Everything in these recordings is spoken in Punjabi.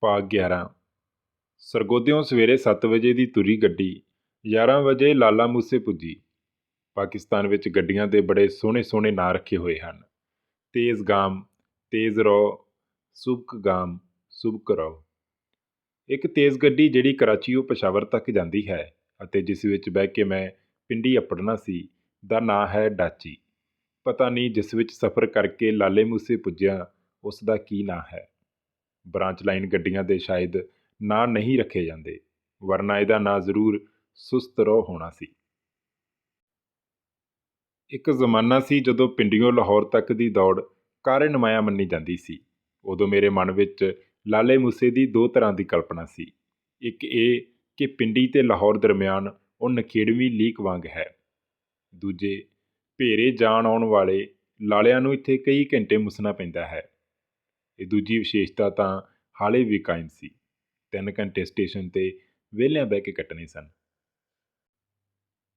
ਭਾਗ 11 ਸਰਗੋਧਿਓਂ ਸਵੇਰੇ 7 ਵਜੇ ਦੀ ਤੁਰੀ ਗੱਡੀ 11 ਵਜੇ ਲਾਲਾ ਮੂਸੇ ਪੁੱਜੀ। ਪਾਕਿਸਤਾਨ ਵਿੱਚ ਗੱਡੀਆਂ ਦੇ ਬੜੇ ਸੋਹਣੇ ਸੋਹਣੇ ਨਾਂ ਰੱਖੇ ਹੋਏ ਹਨ। ਤੇਜ਼ ਗਾਮ, ਤੇਜ਼ ਰੋ, ਸੁਬਕ ਗਾਮ, ਸੁਬਕ ਰੋ। ਇੱਕ ਤੇਜ਼ ਗੱਡੀ ਜਿਹੜੀ ਕਰਾਚੀਓ ਪਸ਼ਾਵਰ ਤੱਕ ਜਾਂਦੀ ਹੈ ਅਤੇ ਜਿਸ ਵਿੱਚ ਬਹਿ ਕੇ ਮੈਂ ਪਿੰਡੀ ਅਪੜਨਾ ਸੀ, ਦਾ ਨਾਂ ਹੈ ਡਾਚੀ। ਪਤਾ ਨਹੀਂ ਜਿਸ ਵਿੱਚ ਸਫ਼ਰ ਕਰਕੇ ਲਾਲੇ ਮੂਸੇ ਪੁੱਜਿਆ, ਉਸ ਦਾ ਕੀ ਨਾਂ ਹੈ। ਬ੍ਰਾਂਚ ਲਾਈਨ ਗੱਡੀਆਂ ਦੇ ਸ਼ਾਇਦ ਨਾਂ ਨਹੀਂ ਰੱਖੇ ਜਾਂਦੇ, ਵਰਨਾ ਇਹਦਾ ਨਾਂ ਜ਼ਰੂਰ ਸੁਸਤ ਰੋ ਹੋਣਾ ਸੀ। ਇੱਕ ਜ਼ਮਾਨਾ ਸੀ ਜਦੋਂ ਪਿੰਡੀਓਂ ਲਾਹੌਰ ਤੱਕ ਦੀ ਦੌੜ ਕਾਰੇ ਨਮਾਇਆ ਮੰਨੀ ਜਾਂਦੀ ਸੀ। ਉਦੋਂ ਮੇਰੇ ਮਨ ਵਿੱਚ ਲਾਲੇ ਮੂਸੇ ਦੀ ਦੋ ਤਰ੍ਹਾਂ ਦੀ ਕਲਪਨਾ ਸੀ। ਇੱਕ ਇਹ ਕਿ ਪਿੰਡੀ ਤੇ ਲਾਹੌਰ ਦਰਮਿਆਨ ਉਹ ਨਖੇੜਵੀਂ ਲੀਕ ਵਾਂਗ ਹੈ। ਦੂਜੇ, ਭੇਰੇ ਜਾਣ ਆਉਣ ਵਾਲੇ ਲਾਲਿਆਂ ਨੂੰ ਇੱਥੇ ਕਈ ਘੰਟੇ ਮੁਸਣਾ ਪੈਂਦਾ ਹੈ। ਇਹ ਦੂਜੀ ਵਿਸ਼ੇਸ਼ਤਾ ਤਾਂ ਹਾਲੇ ਵੀ ਕਾਇਮ ਸੀ। ਤਿੰਨ ਘੰਟੇ ਸਟੇਸ਼ਨ ਤੇ ਵਿਹਲਿਆਂ ਬਹਿ ਕੇ ਕੱਟਣੇ ਸਨ।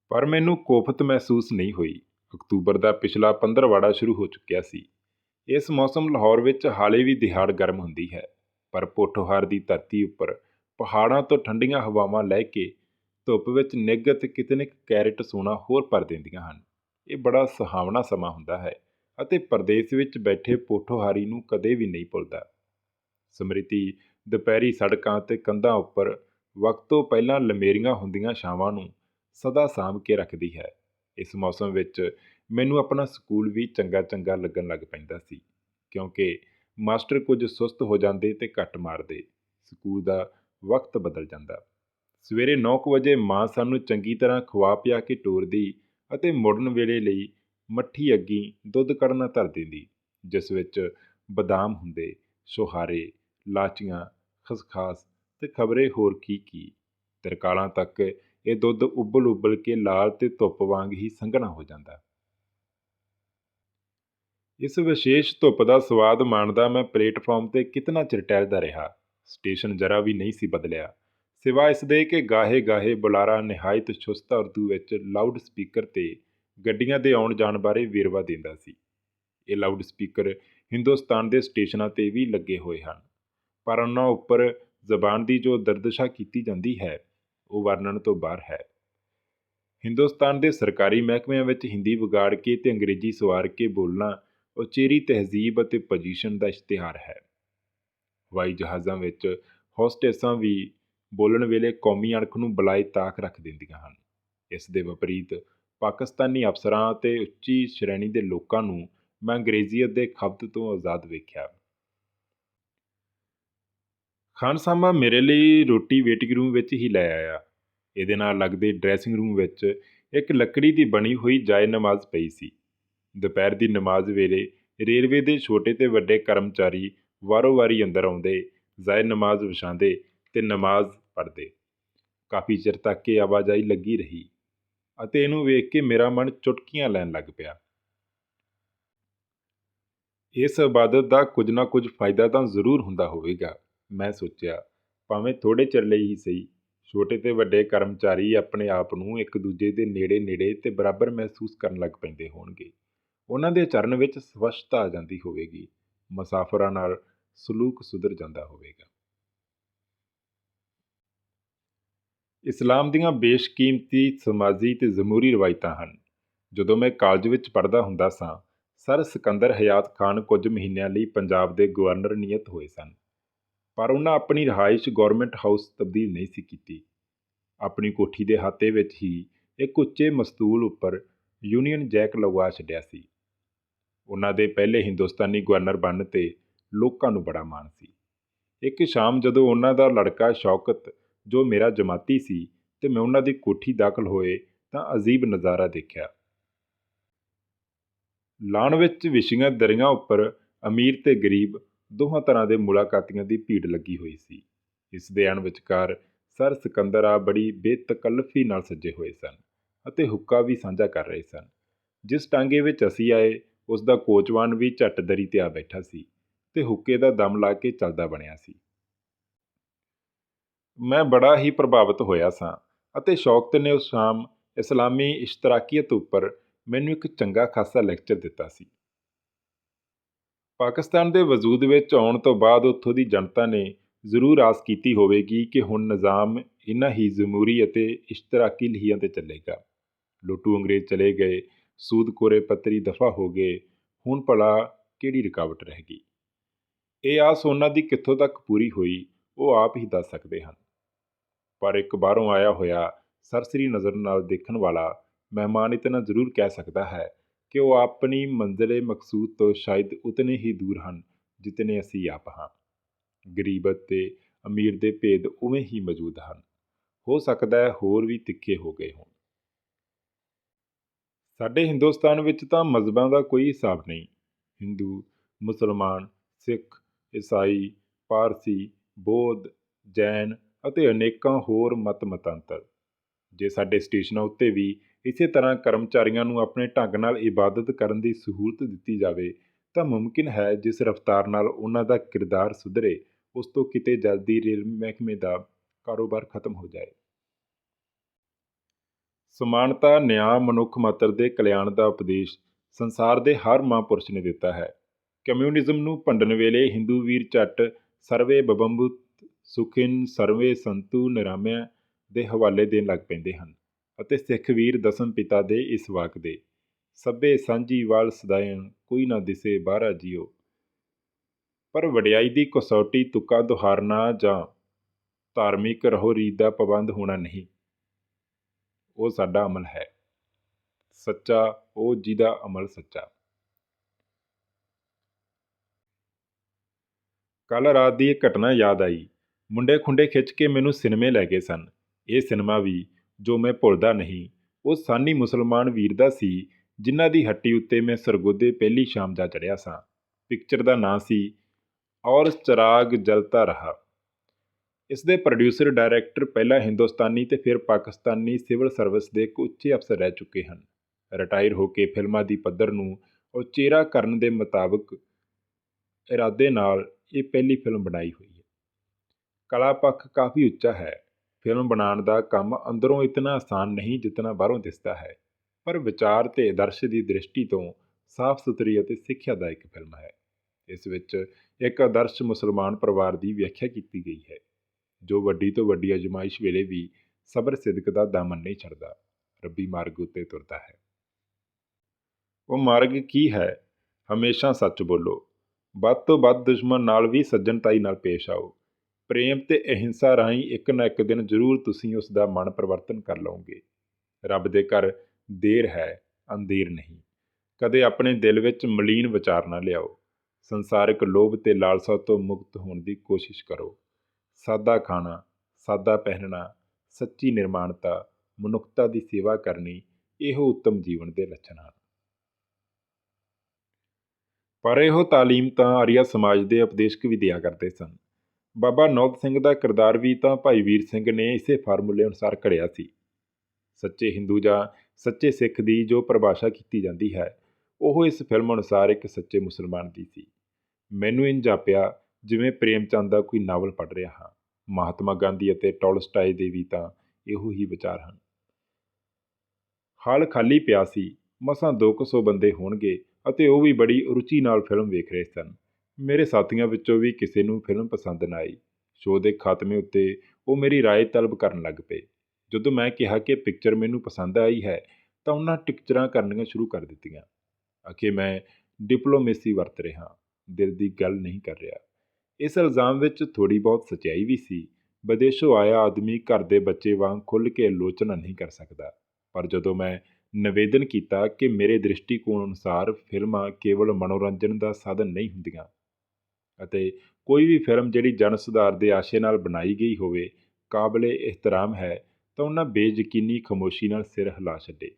ਪਰ ਮੈਨੂੰ ਕੋਫਤ ਮਹਿਸੂਸ ਨਹੀਂ ਹੋਈ। ਅਕਤੂਬਰ ਦਾ ਪਿਛਲਾ ਪੰਦਰਵਾੜਾ ਸ਼ੁਰੂ ਹੋ ਚੁੱਕਿਆ ਸੀ। ਇਸ ਮੌਸਮ ਲਾਹੌਰ ਵਿੱਚ ਹਾਲੇ ਵੀ ਦਿਹਾੜ ਗਰਮ ਹੁੰਦੀ ਹੈ। ਪਰ ਪੋਠੋਹਾਰ ਦੀ ਧਰਤੀ ਉੱਪਰ ਪਹਾੜਾਂ ਤੋਂ ਠੰਡੀਆਂ ਹਵਾਵਾਂ ਲੈ ਕੇ ਧੁੱਪ ਵਿੱਚ ਨਿੱਘਤ ਕਿਤਨੇ ਕੈਰਟ ਸੋਨਾ ਹੋਰ ਭਰ ਦਿੰਦੀਆਂ ਹਨ। ਇਹ ਬੜਾ ਸੁਹਾਵਣਾ ਸਮਾਂ ਹੁੰਦਾ ਹੈ। ਅਤੇ ਪਰਦੇਸ ਵਿੱਚ ਬੈਠੇ ਪੋਠੋਹਾਰੀ ਨੂੰ ਕਦੇ ਵੀ ਨਹੀਂ ਭੁੱਲਦਾ। ਸਮ੍ਰਿਤੀ ਦੁਪਹਿਰੀ ਸੜਕਾਂ ਤੇ ਕੰਧਾਂ ਉੱਪਰ ਵਕਤ ਤੋਂ ਪਹਿਲਾਂ ਲਮੇਰੀਆਂ ਹੁੰਦੀਆਂ ਛਾਵਾਂ ਨੂੰ ਸਦਾ ਸਾਂਭ ਕੇ ਰੱਖਦੀ ਹੈ। ਇਸ ਮੌਸਮ ਵਿੱਚ ਮੈਨੂੰ ਆਪਣਾ ਸਕੂਲ ਵੀ ਚੰਗਾ ਚੰਗਾ ਲੱਗਣ ਲੱਗ ਪੈਂਦਾ ਸੀ, ਕਿਉਂਕਿ ਮਾਸਟਰ ਕੁਝ ਸੁਸਤ ਹੋ ਜਾਂਦੇ ਤੇ ਕੱਟ ਮਾਰਦੇ, ਸਕੂਲ ਦਾ ਵਕਤ ਬਦਲ ਜਾਂਦਾ। ਸਵੇਰੇ 9 ਵਜੇ ਮਾਂ ਸਾਨੂੰ ਚੰਗੀ ਤਰ੍ਹਾਂ ਖਵਾ ਪਿਆ ਕੇ ਟੋਰਦੀ ਅਤੇ ਮੁੜਨ ਵੇਲੇ ਲਈ ਮੱਠੀ ਅੱਗੀ ਦੁੱਧ ਕੱਢਣਾ ਧਰ ਦਿੰਦੀ ਜਿਸ ਵਿੱਚ ਬਦਾਮ ਹੁੰਦੇ, ਸੁਹਾਰੇ, ਲਾਚੀਆਂ, ਖਸਖਾਸ ਤੇ ਖਬਰੇ ਹੋਰ ਕੀ ਕੀ। ਤਰਕਾਲਾਂ ਤੱਕ ਇਹ ਦੁੱਧ ਉਬਲ ਉਬਲ ਕੇ ਲਾਲ ਤੇ ਧੁੱਪ ਵਾਂਗ ਹੀ ਸੰਘਣਾ ਹੋ ਜਾਂਦਾ। ਇਸ ਵਿਸ਼ੇਸ਼ ਧੁੱਪ ਦਾ ਸਵਾਦ ਮਾਣਦਾ ਮੈਂ ਪਲੇਟਫਾਰਮ ਤੇ ਕਿਤਨਾ ਚਿਰ ਟਹਿਲਦਾ ਰਿਹਾ। ਸਟੇਸ਼ਨ ਜਰਾ ਵੀ ਨਹੀਂ ਸੀ ਬਦਲਿਆ। ਸਿਵਾ ਇਸ ਦੇ ਕਿ ਗਾਹੇ ਗਾਹੇ ਬੁਲਾਰਾ ਨਿਹਾਇਤ ਚੁਸਤ ਉਰਦੂ ਵਿੱਚ ਲਾਊਡ ਸਪੀਕਰ ਤੇ ਗੱਡੀਆਂ ਦੇ ਆਉਣ ਜਾਣ ਬਾਰੇ ਵੇਰਵਾ ਦਿੰਦਾ ਸੀ। ਇਹ ਲਾਊਡ ਸਪੀਕਰ ਹਿੰਦੁਸਤਾਨ ਦੇ ਸਟੇਸ਼ਨਾਂ ਤੇ ਵੀ ਲੱਗੇ ਹੋਏ ਹਨ, ਪਰ ਉਹਨਾਂ ਉੱਪਰ ਜ਼ਬਾਨ ਦੀ ਜੋ ਦਰਦਸ਼ਾ ਕੀਤੀ ਜਾਂਦੀ ਹੈ, ਉਹ ਵਰਣਨ ਤੋਂ ਬਾਹਰ ਹੈ। ਹਿੰਦੁਸਤਾਨ ਦੇ ਸਰਕਾਰੀ ਮਹਿਕਮਿਆਂ ਵਿੱਚ ਹਿੰਦੀ ਵਿਗਾੜ ਕੇ ਤੇ ਅੰਗਰੇਜ਼ੀ ਸਵਾਰ ਕੇ ਬੋਲਣਾ ਉਚੇਰੀ ਤਹਿਜ਼ੀਬ ਅਤੇ ਪੋਜੀਸ਼ਨ ਦਾ ਇਸ਼ਤਿਹਾਰ ਹੈ। ਹਵਾਈ ਜਹਾਜ਼ਾਂ ਵਿੱਚ ਹੋਸਟੇਸਾਂ ਵੀ ਬੋਲਣ ਵੇਲੇ ਕੌਮੀ ਅਣਖ ਨੂੰ ਬੁਲਾਏ ਤਾਕ ਰੱਖ ਦਿੰਦੀਆਂ ਹਨ। ਇਸ ਦੇ ਵਿਪਰੀਤ ਪਾਕਿਸਤਾਨੀ ਅਫਸਰਾਂ ਅਤੇ ਉੱਚੀ ਸ਼੍ਰੇਣੀ ਦੇ ਲੋਕਾਂ ਨੂੰ ਮੈਂ ਅੰਗਰੇਜ਼ੀਅਤ ਦੇ ਖਪਤ ਤੋਂ ਆਜ਼ਾਦ ਵੇਖਿਆ। ਖਾਨਸਾਮਾ ਮੇਰੇ ਲਈ ਰੋਟੀ ਵੇਟਿੰਗ ਰੂਮ ਵਿੱਚ ਹੀ ਲੈ ਆਇਆ। ਇਹਦੇ ਨਾਲ ਲੱਗਦੇ ਡਰੈਸਿੰਗ ਰੂਮ ਵਿੱਚ ਇੱਕ ਲੱਕੜੀ ਦੀ ਬਣੀ ਹੋਈ ਜਾਇ ਨਮਾਜ਼ ਪਈ ਸੀ। ਦੁਪਹਿਰ ਦੀ ਨਮਾਜ਼ ਵੇਲੇ ਰੇਲਵੇ ਦੇ ਛੋਟੇ ਤੇ ਵੱਡੇ ਕਰਮਚਾਰੀ ਵਾਰੋ-ਵਾਰੀ ਅੰਦਰ ਆਉਂਦੇ ਜ਼ਾਇਰ ਨਮਾਜ਼ ਵਿਛਾਉਂਦੇ ਤੇ ਨਮਾਜ਼ ਪੜ੍ਹਦੇ। ਕਾਫੀ ਚਿਰ ਤੱਕ ਇਹ ਆਵਾਜਾਈ ਲੱਗੀ ਰਹੀ। ਅਤੇ ਇਹਨੂੰ ਵੇਖ ਕੇ ਮੇਰਾ ਮਨ ਚੁਟਕੀਆਂ ਲੈਣ ਲੱਗ ਪਿਆ। ਇਸ ਇਬਾਦਤ ਦਾ ਕੁਝ ਨਾ ਕੁਝ ਫਾਇਦਾ ਤਾਂ ਜ਼ਰੂਰ ਹੁੰਦਾ ਹੋਵੇਗਾ, ਮੈਂ ਸੋਚਿਆ। ਭਾਵੇਂ ਥੋੜੇ ਚਿਰ ਲਈ ਹੀ ਸਹੀ, ਛੋਟੇ ਤੇ ਵੱਡੇ ਕਰਮਚਾਰੀ ਆਪਣੇ ਆਪ ਨੂੰ ਇੱਕ ਦੂਜੇ ਦੇ ਨੇੜੇ ਨੇੜੇ ਤੇ ਬਰਾਬਰ ਮਹਿਸੂਸ ਕਰਨ ਲੱਗ ਪੈਂਦੇ ਹੋਣਗੇ। ਉਹਨਾਂ ਦੇ ਚਰਨ ਵਿੱਚ ਸਵੱਛਤਾ ਆ ਜਾਂਦੀ ਹੋਵੇਗੀ, ਮੁਸਾਫਰਾਂ ਨਾਲ ਸਲੂਕ ਸੁਧਰ ਜਾਂਦਾ ਹੋਵੇਗਾ। ਇਸਲਾਮ ਦੀਆਂ ਬੇਸ਼ਕੀਮਤੀ, ਸਮਾਜੀ ਤੇ ਜ਼ਮੂਰੀ ਰਵਾਇਤਾਂ ਹਨ। ਜਦੋਂ ਮੈਂ ਕਾਲਜ ਵਿੱਚ ਪੜ੍ਹਦਾ ਹੁੰਦਾ ਸਾਂ, ਸਰ ਸਿਕੰਦਰ ਹਯਾਤ ਖਾਨ ਕੁਝ ਮਹੀਨਿਆਂ ਲਈ ਪੰਜਾਬ ਦੇ ਗਵਰਨਰ ਨਿਯਤ ਹੋਏ ਸਨ। ਪਰ ਉਹਨਾਂ ਆਪਣੀ ਰਹਾਇਸ਼ ਗਵਰਨਮੈਂਟ ਹਾਊਸ ਤਬਦੀਲ ਨਹੀਂ ਸੀ ਕੀਤੀ। ਆਪਣੀ ਕੋਠੀ ਦੇ ਹਾਤੇ ਵਿੱਚ ਹੀ ਇੱਕ ਉੱਚੇ ਮਸਤੂਲ ਉੱਪਰ ਯੂਨੀਅਨ ਜੈਕ ਲਗਵਾ ਛੱਡਿਆ ਸੀ। ਉਹਨਾਂ ਦੇ ਪਹਿਲੇ ਹਿੰਦੁਸਤਾਨੀ ਗਵਰਨਰ ਬਣਨ ਤੇ ਲੋਕਾਂ ਨੂੰ ਬੜਾ ਮਾਣ ਸੀ। ਇੱਕ ਸ਼ਾਮ ਜਦੋਂ ਉਹਨਾਂ ਦਾ ਲੜਕਾ ਸ਼ੌਕਤ ਜੋ ਮੇਰਾ ਜਮਾਤੀ ਸੀ ਤੇ ਮੈਂ ਉਹਨਾਂ ਦੀ ਕੋਠੀ ਦਾਖਲ ਹੋਏ ਤਾਂ ਅਜੀਬ ਨਜ਼ਾਰਾ ਦੇਖਿਆ। ਲਾਣ ਵਿੱਚ ਵਿਛੀਆਂ ਦਰੀਆਂ ਉੱਪਰ ਅਮੀਰ ਤੇ ਗਰੀਬ ਦੋਹਾਂ ਤਰ੍ਹਾਂ ਦੇ ਮੁਲਾਕਾਤੀਆਂ ਦੀ ਭੀੜ ਲੱਗੀ ਹੋਈ ਸੀ। ਇਸ ਦੇ ਅਣ ਵਿਚਕਾਰ ਸਰ ਸਿਕੰਦਰ ਆ ਬੜੀ ਬੇਤਕਲਫੀ ਨਾਲ ਸੱਜੇ ਹੋਏ ਸਨ ਅਤੇ ਹੁੱਕਾ ਵੀ ਸਾਂਝਾ ਕਰ ਰਹੇ ਸਨ। ਜਿਸ ਟਾਂਗੇ ਵਿੱਚ ਅਸੀਂ ਆਏ, ਉਸ ਦਾ ਕੋਚਵਾਨ ਵੀ ਝੱਟ ਦਰੀ ਤੇ ਆ ਬੈਠਾ ਸੀ ਤੇ ਹੁੱਕੇ ਦਾ ਦਮ ਲਾ ਕੇ ਚੱਲਦਾ ਬਣਿਆ ਸੀ। ਮੈਂ ਬੜਾ ਹੀ ਪ੍ਰਭਾਵਿਤ ਹੋਇਆ ਸਾਂ ਅਤੇ ਸ਼ੌਕਤ ਨੇ ਉਸ ਸ਼ਾਮ ਇਸਲਾਮੀ ਇਸ਼ਤਰਾਕੀਅਤ ਉੱਪਰ ਮੈਨੂੰ ਇੱਕ ਚੰਗਾ ਖਾਸਾ ਲੈਕਚਰ ਦਿੱਤਾ ਸੀ। ਪਾਕਿਸਤਾਨ ਦੇ ਵਜੂਦ ਵਿੱਚ ਆਉਣ ਤੋਂ ਬਾਅਦ ਉੱਥੋਂ ਦੀ ਜਨਤਾ ਨੇ ਜ਼ਰੂਰ ਆਸ ਕੀਤੀ ਹੋਵੇਗੀ ਕਿ ਹੁਣ ਨਿਜ਼ਾਮ ਇਨ੍ਹਾਂ ਹੀ ਜਮਹੂਰੀ ਅਤੇ ਇਸ਼ਤਰਾਕੀ ਲੀਹਾਂ ਤੇ ਚੱਲੇਗਾ। ਲੁੱਟੂ ਅੰਗਰੇਜ਼ ਚਲੇ ਗਏ ਸੂਦਖੋਰੇ ਪੱਤਰੀ ਦਫਾ ਹੋ ਗਏ, ਹੁਣ ਭਲਾ ਕਿਹੜੀ ਰੁਕਾਵਟ ਰਹਿ ਗਈ? ਇਹ ਆਸ ਉਹਨਾਂ ਦੀ ਕਿੱਥੋਂ ਤੱਕ ਪੂਰੀ ਹੋਈ, ਉਹ ਆਪ ਹੀ ਦੱਸ ਸਕਦੇ ਹਨ। ਪਰ ਇੱਕ ਬਾਹਰੋਂ ਆਇਆ ਹੋਇਆ ਸਰਸਰੀ ਨਜ਼ਰ ਨਾਲ ਦੇਖਣ ਵਾਲਾ ਮਹਿਮਾਨ ਇਤਨਾ ਜ਼ਰੂਰ ਕਹਿ ਸਕਦਾ ਹੈ ਕਿ ਉਹ ਆਪਣੀ ਮੰਜ਼ਿਲੇ ਮਕਸੂਦ ਤੋਂ ਸ਼ਾਇਦ ਉਤਨੇ ਹੀ ਦੂਰ ਹਨ ਜਿਤਨੇ ਅਸੀਂ ਆਪ ਹਾਂ। ਗਰੀਬ ਅਤੇ ਅਮੀਰ ਦੇ ਭੇਦ ਉਵੇਂ ਹੀ ਮੌਜੂਦ ਹਨ। ਹੋ ਸਕਦਾ ਹੈ ਹੋਰ ਵੀ ਤਿੱਖੇ ਹੋ ਗਏ ਹੋਣ। ਸਾਡੇ ਹਿੰਦੁਸਤਾਨ ਵਿੱਚ ਤਾਂ ਮਜ਼ਹਬਾਂ ਦਾ ਕੋਈ ਹਿਸਾਬ ਨਹੀਂ। ਹਿੰਦੂ, ਮੁਸਲਮਾਨ, ਸਿੱਖ, ਈਸਾਈ, ਪਾਰਸੀ, ਬੋਧ, ਜੈਨ ਅਤੇ ਅਨੇਕਾਂ ਹੋਰ ਮਤ ਮਤਾਂਤਰ। ਜੇ ਸਾਡੇ ਸਟੇਸ਼ਨਾਂ ਉੱਤੇ ਵੀ ਇਸੇ ਤਰ੍ਹਾਂ ਕਰਮਚਾਰੀਆਂ ਨੂੰ ਆਪਣੇ ਢੰਗ ਨਾਲ ਇਬਾਦਤ ਕਰਨ ਦੀ ਸਹੂਲਤ ਦਿੱਤੀ ਜਾਵੇ, ਤਾਂ ਮੁਮਕਿਨ ਹੈ ਜਿਸ ਰਫ਼ਤਾਰ ਨਾਲ ਉਹਨਾਂ ਦਾ ਕਿਰਦਾਰ ਸੁਧਰੇ, ਉਸ ਤੋਂ ਕਿਤੇ ਜਲਦੀ ਰੇਲ ਮਹਿਕਮੇ ਦਾ ਕਾਰੋਬਾਰ ਖਤਮ ਹੋ ਜਾਏ। ਸਮਾਨਤਾ, ਨਿਆਂ, ਮਨੁੱਖ ਮਾਤਰ ਦੇ ਕਲਿਆਣ ਦਾ ਉਪਦੇਸ਼ ਸੰਸਾਰ ਦੇ ਹਰ ਮਹਾਂਪੁਰਸ਼ ਨੇ ਦਿੱਤਾ ਹੈ। ਕਮਿਊਨਿਜ਼ਮ ਨੂੰ ਭੰਡਣ ਵੇਲੇ ਹਿੰਦੂ ਵੀਰ ਝੱਟ ਸਰਵੇ ਬਬੰਬੂ ਸੁਖਿਨ ਸਰਵੇ ਸੰਤੂ ਨਿਰਾਮਿਆ ਦੇ ਹਵਾਲੇ ਦੇਣ ਲੱਗ ਪੈਂਦੇ ਹਨ ਅਤੇ ਸਿੱਖ ਵੀਰ ਦਸਮ ਪਿਤਾ ਦੇ ਇਸ ਵਾਕ ਦੇ, ਸਭੇ ਸਾਂਝੀ ਵਾਲ ਸਦਾਇਣ, ਕੋਈ ਨਾ ਦਿਸੇ ਬਾਹਰਾ ਜੀਓ। ਪਰ ਵਡਿਆਈ ਦੀ ਕਸੌਟੀ ਤੁਕਾ ਦੁਹਾਰਨਾ ਜਾਂ ਧਾਰਮਿਕ ਰਹੋ ਰੀਤ ਦਾ ਪਾਬੰਦ ਹੋਣਾ ਨਹੀਂ। ਉਹ ਸਾਡਾ ਅਮਲ ਹੈ। ਸੱਚਾ, ਉਹ ਜਿਹਦਾ ਅਮਲ ਸੱਚਾ। ਕੱਲ ਰਾਤ ਦੀ ਇਹ ਘਟਨਾ ਯਾਦ ਆਈ। ਮੁੰਡੇ ਖੁੰਡੇ ਖਿੱਚ ਕੇ ਮੈਨੂੰ ਸਿਨੇਮੇ ਲੈ ਗਏ ਸਨ। ਇਹ ਸਿਨੇਮਾ ਵੀ, ਜੋ ਮੈਂ ਭੁੱਲਦਾ ਨਹੀਂ, ਉਹ ਸਾਨੀ ਮੁਸਲਮਾਨ ਵੀਰ ਦਾ ਸੀ, ਜਿਨ੍ਹਾਂ ਦੀ ਹੱਟੀ ਉੱਤੇ ਮੈਂ ਸਰਗੋਦੇ ਪਹਿਲੀ ਸ਼ਾਮ ਜਾ ਚੜਿਆ ਸਾਂ। ਪਿਕਚਰ ਦਾ ਨਾਂ ਸੀ, ਔਰ ਚਿਰਾਗ ਜਲਤਾ ਰਹਾ। ਇਸ ਦੇ ਪ੍ਰੋਡਿਊਸਰ, ਡਾਇਰੈਕਟਰ ਪਹਿਲਾਂ ਹਿੰਦੁਸਤਾਨੀ ਤੇ ਫਿਰ ਪਾਕਿਸਤਾਨੀ ਸਿਵਲ ਸਰਵਿਸ ਦੇ ਇੱਕ ਉੱਚੇ ਅਫਸਰ ਰਹਿ ਚੁੱਕੇ ਹਨ। ਰਿਟਾਇਰ ਹੋ ਕੇ ਫਿਲਮਾਂ ਦੀ ਪੱਧਰ ਨੂੰ ਉਚੇਰਾ ਕਰਨ ਦੇ ਮੁਤਾਬਕ ਇਰਾਦੇ ਨਾਲ ਇਹ ਪਹਿਲੀ ਫਿਲਮ ਬਣਾਈ ਹੋਈ ਹੈ। ਕਲਾ ਪੱਖ ਕਾਫੀ ਉੱਚਾ ਹੈ। ਫਿਲਮ ਬਣਾਉਣ ਦਾ ਕੰਮ ਅੰਦਰੋਂ ਇਤਨਾ ਆਸਾਨ ਨਹੀਂ ਜਿਤਨਾ ਬਾਹਰੋਂ ਦਿਸਦਾ ਹੈ। ਪਰ ਵਿਚਾਰ ਤੇ ਆਦਰਸ਼ ਦੀ ਦ੍ਰਿਸ਼ਟੀ ਤੋਂ ਸਾਫ਼ ਸੁਥਰੀ ਅਤੇ ਸਿੱਖਿਆਦਾਇਕ ਫਿਲਮ ਹੈ। ਇਸ ਵਿੱਚ ਇੱਕ ਆਦਰਸ਼ ਮੁਸਲਮਾਨ ਪਰਿਵਾਰ ਦੀ ਵਿਆਖਿਆ ਕੀਤੀ ਗਈ ਹੈ, ਜੋ ਵੱਡੀ ਤੋਂ ਵੱਡੀ ਅਜਮਾਇਸ਼ ਵੇਲੇ ਵੀ ਸਬਰ ਸਿਦਕ ਦਾ ਦਾਮਨ ਨਹੀਂ ਛੱਡਦਾ, ਰੱਬੀ ਮਾਰਗ ਉੱਤੇ ਤੁਰਦਾ ਹੈ। ਉਹ ਮਾਰਗ ਕੀ ਹੈ? ਹਮੇਸ਼ਾ ਸੱਚ ਬੋਲੋ। ਵੱਧ ਤੋਂ ਵੱਧ ਦੁਸ਼ਮਣ ਨਾਲ ਵੀ ਸੱਜਣਤਾਈ ਨਾਲ ਪੇਸ਼ ਆਓ। ਪ੍ਰੇਮ ਤੇ ਅਹਿੰਸਾ ਰਾਹੀਂ ਇੱਕ ਨਾ ਇੱਕ ਦਿਨ ਜ਼ਰੂਰ ਤੁਸੀਂ ਉਸ ਦਾ ਮਨ ਪਰਿਵਰਤਨ ਕਰ ਲਓਗੇ। ਰੱਬ ਦੇ ਘਰ ਦੇਰ ਹੈ, ਅੰਧੇਰ ਨਹੀਂ। ਕਦੇ ਆਪਣੇ ਦਿਲ ਵਿੱਚ ਮਲੀਨ ਵਿਚਾਰ ਨਾ ਲਿਆਓ। ਸੰਸਾਰਿਕ ਲੋਭ ਤੇ ਲਾਲਸਾ ਤੋਂ ਮੁਕਤ ਹੋਣ ਦੀ ਕੋਸ਼ਿਸ਼ ਕਰੋ। ਸਾਦਾ ਖਾਣਾ, ਸਾਦਾ ਪਹਿਨਣਾ, ਸੱਚੀ ਨਿਰਮਾਣਤਾ, ਮਨੁੱਖਤਾ ਦੀ ਸੇਵਾ ਕਰਨੀ, ਇਹੋ ਉੱਤਮ ਜੀਵਨ ਦੇ ਲੱਛਣ ਹਨ। ਪਰ ਇਹੋ ਤਾਲੀਮ ਤਾਂ ਆਰੀਆ ਸਮਾਜ ਦੇ ਉਪਦੇਸ਼ਕ ਵੀ ਦਿਆ ਕਰਦੇ ਸਨ। ਬਾਬਾ ਨੌਤ ਸਿੰਘ ਦਾ ਕਿਰਦਾਰ ਵੀ ਤਾਂ ਭਾਈ ਵੀਰ ਸਿੰਘ ਨੇ ਇਸੇ ਫਾਰਮੂਲੇ ਅਨੁਸਾਰ ਘੜਿਆ ਸੀ। ਸੱਚੇ ਹਿੰਦੂ ਜਾਂ ਸੱਚੇ ਸਿੱਖ ਦੀ ਜੋ ਪਰਿਭਾਸ਼ਾ ਕੀਤੀ ਜਾਂਦੀ ਹੈ, ਉਹ ਇਸ ਫਿਲਮ ਅਨੁਸਾਰ ਇੱਕ ਸੱਚੇ ਮੁਸਲਮਾਨ ਦੀ ਸੀ। ਮੈਨੂੰ ਇੰਜ ਜਾਪਿਆ ਜਿਵੇਂ ਪ੍ਰੇਮਚੰਦ ਦਾ ਕੋਈ ਨਾਵਲ ਪੜ੍ਹ ਰਿਹਾ ਹਾਂ। ਮਹਾਤਮਾ ਗਾਂਧੀ ਅਤੇ ਟੋਲਸਟਾਏ ਦੇ ਵੀ ਤਾਂ ਇਹੋ ਹੀ ਵਿਚਾਰ ਹਨ। ਹਾਲ ਖਾਲੀ ਪਿਆ ਸੀ, ਮਸਾਂ 200 ਬੰਦੇ ਹੋਣਗੇ ਅਤੇ ਉਹ ਵੀ ਬੜੀ ਰੁਚੀ ਨਾਲ ਫਿਲਮ ਵੇਖ ਰਹੇ ਸਨ। ਮੇਰੇ ਸਾਥੀਆਂ ਵਿੱਚੋਂ ਵੀ ਕਿਸੇ ਨੂੰ ਫਿਲਮ ਪਸੰਦ ਨਾ ਆਈ ਸ਼ੋਅ ਦੇ ਖਾਤਮੇ ਉੱਤੇ ਉਹ ਮੇਰੀ رائے ਤਲਬ ਕਰਨ ਲੱਗ ਪਏ ਜਦੋਂ ਮੈਂ ਕਿਹਾ ਕਿ ਪਿਕਚਰ ਮੈਨੂੰ ਪਸੰਦ ਆਈ ਹੈ ਤਾਂ ਉਹਨਾਂ ਟਿਕਚਰਾਂ ਕਰਨੀਆਂ ਸ਼ੁਰੂ ਕਰ ਦਿੱਤੀਆਂ ਅਖੇ ਮੈਂ ਡਿਪਲੋਮੇਸੀ ਵਰਤ ਰਿਹਾ ਦਿਲ ਦੀ ਗੱਲ ਨਹੀਂ ਕਰ ਰਿਹਾ ਇਸ ਇਲਜ਼ਾਮ ਵਿੱਚ ਥੋੜੀ ਬਹੁਤ ਸਚਾਈ ਵੀ ਸੀ ਵਿਦੇਸ਼ੋਂ ਆਇਆ ਆਦਮੀ ਘਰ ਦੇ ਬੱਚੇ ਵਾਂਗ ਖੁੱਲ੍ਹ ਕੇ ਆਲੋਚਨਾ ਨਹੀਂ ਕਰ ਸਕਦਾ ਪਰ ਜਦੋਂ ਮੈਂ ਨਿਵੇਦਨ ਕੀਤਾ ਕਿ ਮੇਰੇ ਦ੍ਰਿਸ਼ਟੀਕੋਣ ਅਨੁਸਾਰ ਫਿਲਮਾਂ ਕੇਵਲ ਮਨੋਰੰਜਨ ਦਾ ਸਾਧਨ ਨਹੀਂ ਹੁੰਦੀਆਂ ਅਤੇ ਕੋਈ ਵੀ ਫਿਲਮ ਜਿਹੜੀ ਜਨ ਸੁਧਾਰ ਦੇ ਆਸ਼ੇ ਨਾਲ ਬਣਾਈ ਗਈ ਹੋਵੇ, ਕਾਬਲੇ ਇਹਿਤਰਾਮ ਹੈ, ਤਾਂ ਉਹਨਾਂ ਬੇਯਕੀਨੀ ਖਮੋਸ਼ੀ ਨਾਲ ਸਿਰ ਹਿਲਾ ਛੱਡੇ।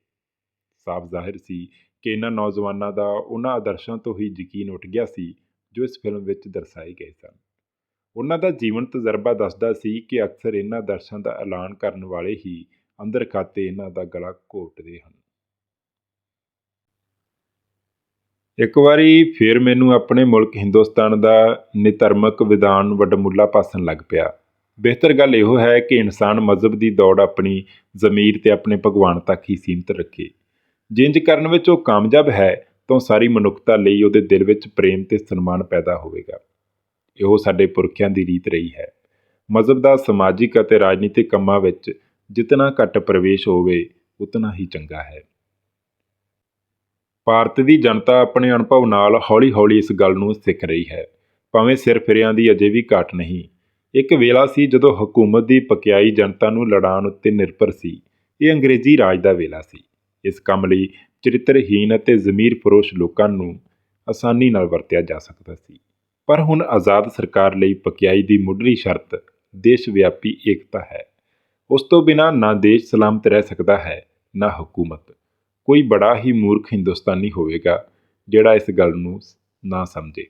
ਸਾਫ਼ ਜ਼ਾਹਿਰ ਸੀ ਕਿ ਇਹਨਾਂ ਨੌਜਵਾਨਾਂ ਦਾ ਉਹਨਾਂ ਆਦਰਸ਼ਾਂ ਤੋਂ ਹੀ ਯਕੀਨ ਉੱਠ ਗਿਆ ਸੀ, ਜੋ ਇਸ ਫਿਲਮ ਵਿੱਚ ਦਰਸਾਏ ਗਏ ਸਨ। ਉਹਨਾਂ ਦਾ ਜੀਵਨ ਤਜਰਬਾ ਦੱਸਦਾ ਸੀ ਕਿ ਅਕਸਰ ਇਹਨਾਂ ਆਦਰਸ਼ਾਂ ਦਾ ਐਲਾਨ ਕਰਨ ਵਾਲੇ ਹੀ ਅੰਦਰ ਖਾਤੇ ਇਹਨਾਂ ਦਾ ਗਲਾ ਘੋਟਦੇ ਹਨ। ਇੱਕ ਵਾਰੀ ਫਿਰ ਮੈਨੂੰ ਆਪਣੇ ਮੁਲਕ ਹਿੰਦੁਸਤਾਨ ਦਾ ਨਿਧਰਮਕ ਵਿਧਾਨ ਵਡਮੁੱਲਾ ਪਾਸਣ ਲੱਗ ਪਿਆ। ਬਿਹਤਰ ਗੱਲ ਇਹੋ ਹੈ ਕਿ ਇਨਸਾਨ ਮਜ਼ਹਬ ਦੀ ਦੌੜ ਆਪਣੀ ਜ਼ਮੀਰ ਤੇ ਆਪਣੇ ਭਗਵਾਨ ਤੱਕ ਹੀ ਸੀਮਤ ਰੱਖੇ। ਜਿੰਜ ਕਰਨ ਵਿੱਚ ਉਹ ਕਾਮਯਾਬ ਹੈ, ਤਾਂ ਸਾਰੀ ਮਨੁੱਖਤਾ ਲਈ ਉਹਦੇ ਦਿਲ ਵਿੱਚ ਪ੍ਰੇਮ ਤੇ ਸਨਮਾਨ ਪੈਦਾ ਹੋਵੇਗਾ। ਇਹੋ ਸਾਡੇ ਪੁਰਖਿਆਂ ਦੀ ਰੀਤ ਰਹੀ ਹੈ। ਮਜ਼ਹਬ ਦਾ ਸਮਾਜਿਕ ਅਤੇ ਰਾਜਨੀਤਿਕ ਕੰਮਾਂ ਵਿੱਚ ਜਿਤਨਾ ਘੱਟ ਪ੍ਰਵੇਸ਼ ਹੋਵੇ, ਉਤਨਾ ਹੀ ਚੰਗਾ ਹੈ। ਭਾਰਤ ਦੀ ਜਨਤਾ ਆਪਣੇ ਅਨੁਭਵ ਨਾਲ ਹੌਲੀ-ਹੌਲੀ ਇਸ ਗੱਲ ਨੂੰ ਸਿੱਖ ਰਹੀ ਹੈ। ਭਾਵੇਂ ਸਿਰ ਫਿਰਿਆਂ ਦੀ ਅਜੇ ਵੀ ਘਾਟ ਨਹੀਂ। ਇੱਕ ਵੇਲਾ ਸੀ ਜਦੋਂ ਹਕੂਮਤ ਦੀ ਪਕਿਆਈ ਜਨਤਾ ਨੂੰ ਲੜਾਉਣ ਉੱਤੇ ਨਿਰਭਰ ਸੀ। ਇਹ ਅੰਗਰੇਜ਼ੀ ਰਾਜ ਦਾ ਵੇਲਾ ਸੀ। ਇਸ ਕੰਮ ਲਈ ਚਰਿੱਤਰਹੀਨ ਅਤੇ ਜ਼ਮੀਰ ਫਰੋਸ਼ ਲੋਕਾਂ ਨੂੰ ਆਸਾਨੀ ਨਾਲ ਵਰਤਿਆ ਜਾ ਸਕਦਾ ਸੀ। ਪਰ ਹੁਣ ਆਜ਼ਾਦ ਸਰਕਾਰ ਲਈ ਪਕਿਆਈ ਦੀ ਮੁੱਢਲੀ ਸ਼ਰਤ ਦੇਸ਼ ਵਿਆਪੀ ਏਕਤਾ ਹੈ। ਉਸ ਤੋਂ ਬਿਨਾ ਨਾ ਦੇਸ਼ ਸਲਾਮਤ ਰਹਿ ਸਕਦਾ ਹੈ, ਨਾ ਹਕੂਮਤ। ਕੋਈ ਬੜਾ ਹੀ ਮੂਰਖ ਹਿੰਦੁਸਤਾਨੀ ਹੋਵੇਗਾ, ਜਿਹੜਾ ਇਸ ਗੱਲ ਨੂੰ ਨਾ ਸਮਝੇ।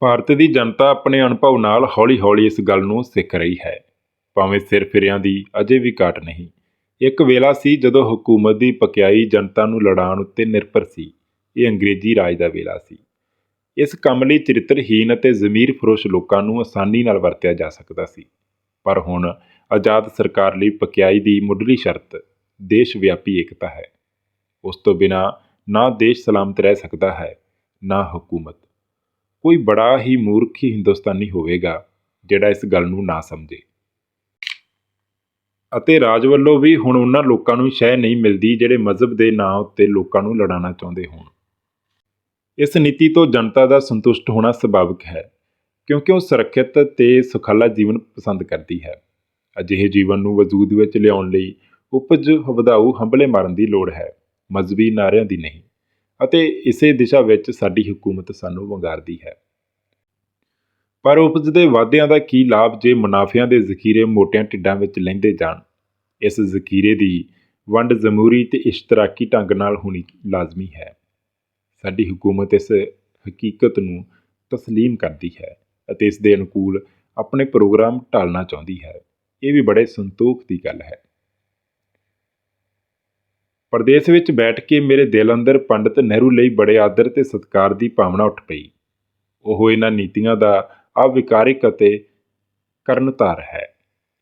ਭਾਰਤ ਦੀ ਜਨਤਾ ਆਪਣੇ ਅਨੁਭਵ ਨਾਲ ਹੌਲੀ-ਹੌਲੀ ਇਸ ਗੱਲ ਨੂੰ ਸਿੱਖ ਰਹੀ ਹੈ। ਭਾਵੇਂ ਸਿਰ ਫਿਰਿਆਂ ਦੀ ਅਜੇ ਵੀ ਘਾਟ ਨਹੀਂ। ਇੱਕ ਵੇਲਾ ਸੀ ਜਦੋਂ ਹਕੂਮਤ ਦੀ ਪਕਿਆਈ ਜਨਤਾ ਨੂੰ ਲੜਾਉਣ ਉੱਤੇ ਨਿਰਭਰ ਸੀ। ਇਹ ਅੰਗਰੇਜ਼ੀ ਰਾਜ ਦਾ ਵੇਲਾ ਸੀ। ਇਸ ਕੰਮ ਲਈ ਚਰਿੱਤਰਹੀਨ ਅਤੇ ਜ਼ਮੀਰ ਫਰੋਸ਼ ਲੋਕਾਂ ਨੂੰ ਆਸਾਨੀ ਨਾਲ ਵਰਤਿਆ ਜਾ ਸਕਦਾ ਸੀ। ਪਰ ਹੁਣ ਆਜ਼ਾਦ ਸਰਕਾਰ ਲਈ ਪਕਿਆਈ ਦੀ ਮੁੱਢਲੀ ਸ਼ਰਤ, ਦੇਸ਼ ਵਿਆਪੀ ਏਕਤਾ ਹੈ। ਉਸ ਤੋਂ ਬਿਨਾ ਨਾ ਦੇਸ਼ ਸਲਾਮਤ ਰਹਿ ਸਕਦਾ ਹੈ, ਨਾ ਹਕੂਮਤ। ਕੋਈ ਬੜਾ ਹੀ ਮੂਰਖ ਹੀ ਹਿੰਦੁਸਤਾਨੀ ਹੋਵੇਗਾ, ਜਿਹੜਾ ਇਸ ਗੱਲ ਨੂੰ ਨਾ ਸਮਝੇ। ਅਤੇ ਰਾਜ ਵੱਲੋਂ ਵੀ ਹੁਣ ਉਹਨਾਂ ਲੋਕਾਂ ਨੂੰ ਸ਼ਹਿ ਨਹੀਂ ਮਿਲਦੀ, ਜਿਹੜੇ ਮਜ਼ਹਬ ਦੇ ਨਾਂ ਉੱਤੇ ਲੋਕਾਂ ਨੂੰ ਲੜਾਉਣਾ ਚਾਹੁੰਦੇ ਹੋਣ। ਇਸ ਨੀਤੀ ਤੋਂ ਜਨਤਾ ਦਾ ਸੰਤੁਸ਼ਟ ਹੋਣਾ ਸੁਭਾਵਿਕ ਹੈ, ਕਿਉਂਕਿ ਉਹ ਸੁਰੱਖਿਅਤ ਤੇ ਸੁਖਾਲਾ ਜੀਵਨ ਪਸੰਦ ਕਰਦੀ ਹੈ। ਅਜਿਹੇ ਜੀਵਨ ਨੂੰ ਵਜੂਦ ਵਿੱਚ ਲਿਆਉਣ ਲਈ ਉਪਜ ਵਧਾਊ ਹੰਬਲੇ ਮਾਰਨ ਦੀ ਲੋੜ ਹੈ ਮਜ਼ਬੀ ਨਾਰਿਆਂ ਦੀ ਨਹੀਂ ਅਤੇ ਇਸੇ ਦਿਸ਼ਾ ਵਿੱਚ ਸਾਡੀ ਹਕੂਮਤ ਸਾਨੂੰ ਵੰਗਾਰਦੀ ਹੈ ਪਰ ਉਪਜ ਦੇ ਵਾਅਦਿਆਂ ਦਾ ਕੀ ਲਾਭ ਜੇ ਮੁਨਾਫਿਆਂ ਦੇ ਜ਼ਖੀਰੇ ਮੋਟਿਆਂ ਢਿੱਡਾਂ ਵਿੱਚ ਲੈਂਦੇ ਜਾਣ ਇਸ ਜ਼ਖੀਰੇ ਦੀ ਵੰਡ ਜਮਹੂਰੀ ਤੇ ਇਸ਼ਤਰਾਕੀ ਢੰਗ ਨਾਲ ਹੋਣੀ ਲਾਜ਼ਮੀ ਹੈ ਸਾਡੀ ਹਕੂਮਤ ਇਸ ਹਕੀਕਤ ਨੂੰ تسلیم ਕਰਦੀ ਹੈ ਅਤੇ ਇਸ ਦੇ ਅਨੁਕੂਲ ਆਪਣੇ ਪ੍ਰੋਗਰਾਮ ਢਾਲਣਾ ਚਾਹੁੰਦੀ ਹੈ ਇਹ ਵੀ ਬੜੇ ਸੰਤੋਖ ਦੀ ਗੱਲ ਹੈ। ਪ੍ਰਦੇਸ਼ ਵਿੱਚ ਬੈਠ ਕੇ ਮੇਰੇ ਦਿਲ ਅੰਦਰ ਪੰਡਤ ਨਹਿਰੂ ਲਈ ਬੜੇ ਆਦਰ ਤੇ ਸਤਿਕਾਰ ਦੀ ਭਾਵਨਾ ਉੱਠ ਪਈ। ਉਹ ਇਹਨਾਂ ਨੀਤੀਆਂ ਦਾ ਅਵਿਕਾਰਿਕ ਅਤੇ ਕਰਨਧਾਰ ਹੈ।